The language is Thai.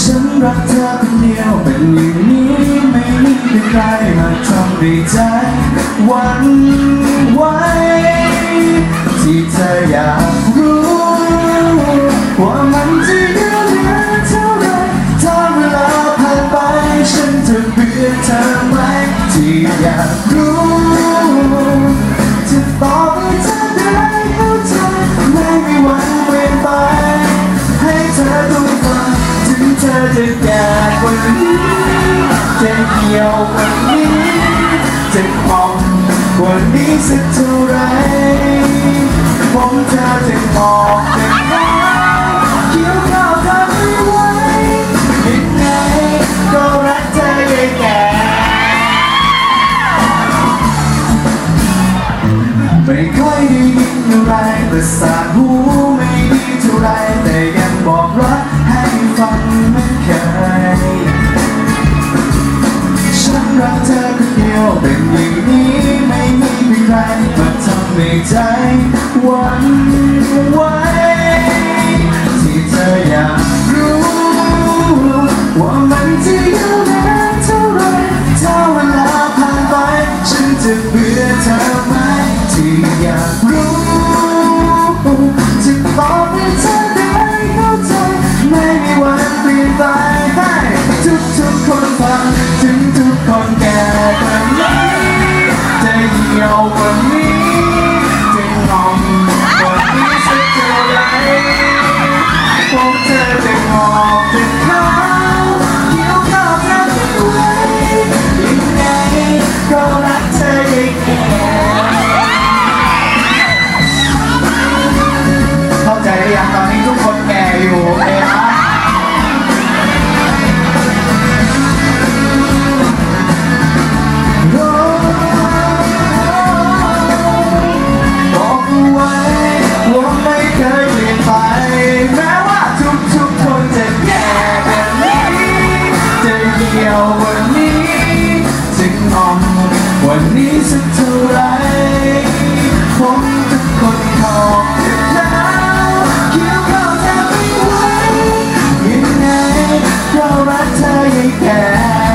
ฉันรักเธอคนเดียวเป็นอย่างนี้ไม่มีใครมาทำให้ใจหวันไหว จะแก่กว่านี้ จะเหี่ยวกว่านี้ จะมองกว่านี้สักเท่าไร ผมเธอจะมองเป็นไงเกี่ยวข้าวเธอไม่ไหวยังไงก็รักเธอยังแก่ไม่ค่อยได้ยินอะไรแต่สาดหูไม่ดีเท่าไรแต่ยังบอกรั กให้ฟังไม่เคยฉันรักเธอคนเดียวเป็นอย่างนี้ไม่มีใครมาทำให้ใจหวันไหวที่เธออยากรู้ว่ามันจะยาวนานเท่าไรถ้าเวลาผ่านไป ฉันจะเบื่อเธอไหมที่อยากรู้ tell you can